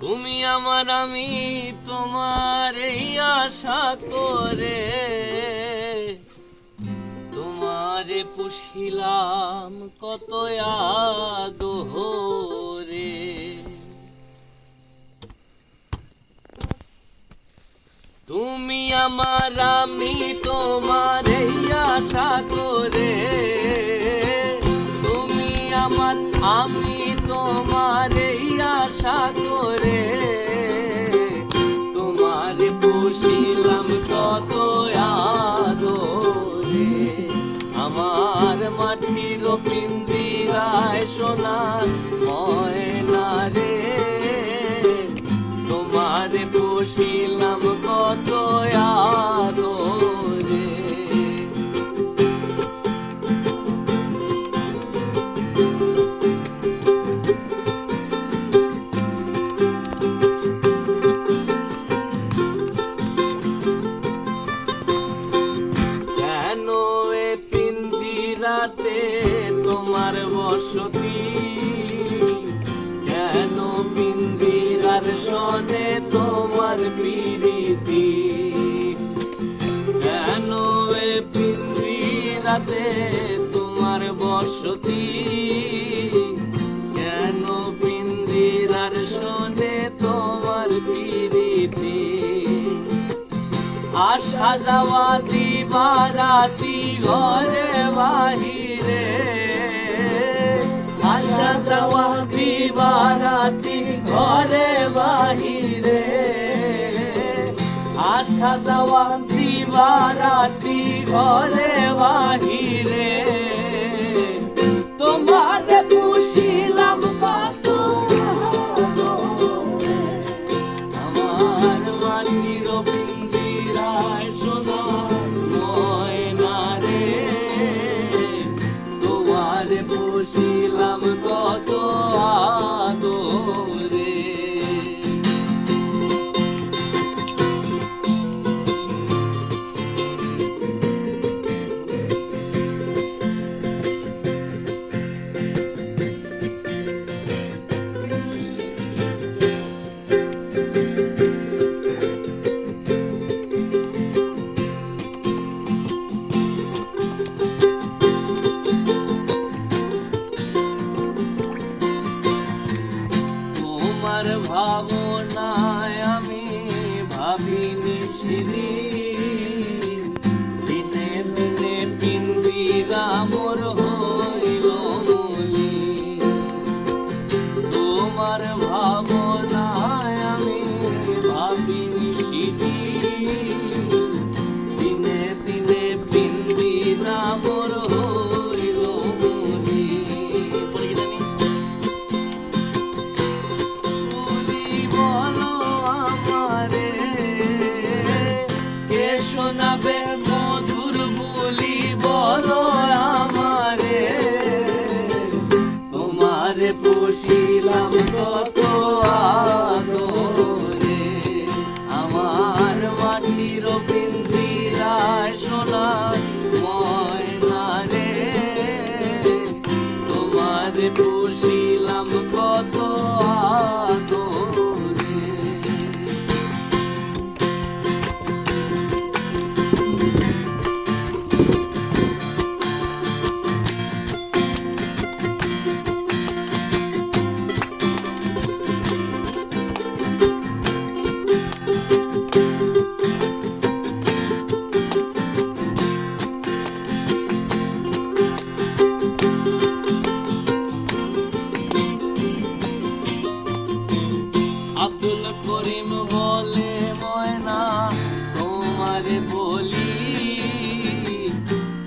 তুমি আমার আমি তোমার এই আশা করে তোমারে পুষিলাম কত আদরে। তুমি আমার আমি পুষিলাম কত আদরে। কেন এ পিঞ্জিরাতে তোমার বসতি? সনে তোমার প্রীতি। কেন এ পিঞ্জিরাতে তোমার বসতি? কেন পিঞ্জিরার সনে তোমার প্রীতি? আসা যাওয়া দিবারাতি ঘরে বাহিরে। আশা যাওয়া দিবারাতি বাহিরে আসা যাওয়া দিবারাতি ঘরে বাহিরে। তোমার তোমার ভাবনায় আমি ভাবি সেদিন। দিনে দিনে পিঞ্জিরা কে শোনাবে বলি,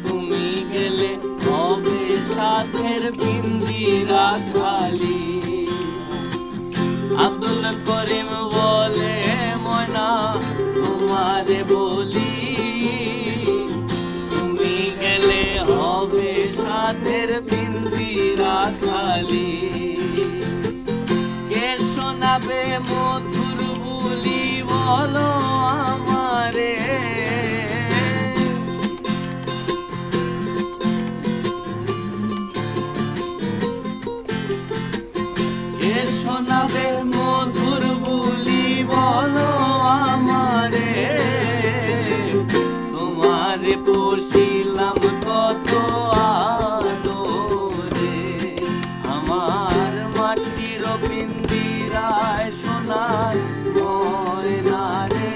তুমি গেলে হবে সাথের পিন্দিরা খালি আব্দুল করিম বলে তুমি গেলে সাথের পিন্দিরা খালি কে শোনাবে মধুর বুলি বলো? শোনাবে মধুর বুলি বলো আমারে। তোমারে পুষিলাম কত আদরে আমার মাটির পিন্দিরায় শোনার ময়নারে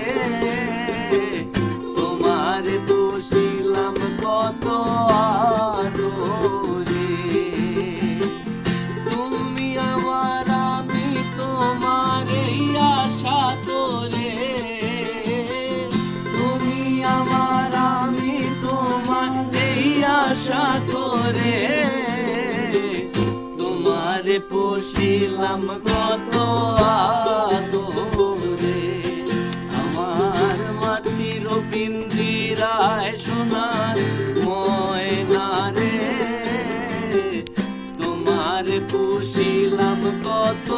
তোমারে পুষিলাম কত পিঞ্জিরায় সোনার ময়নারে। তোমার পুষিলাম কত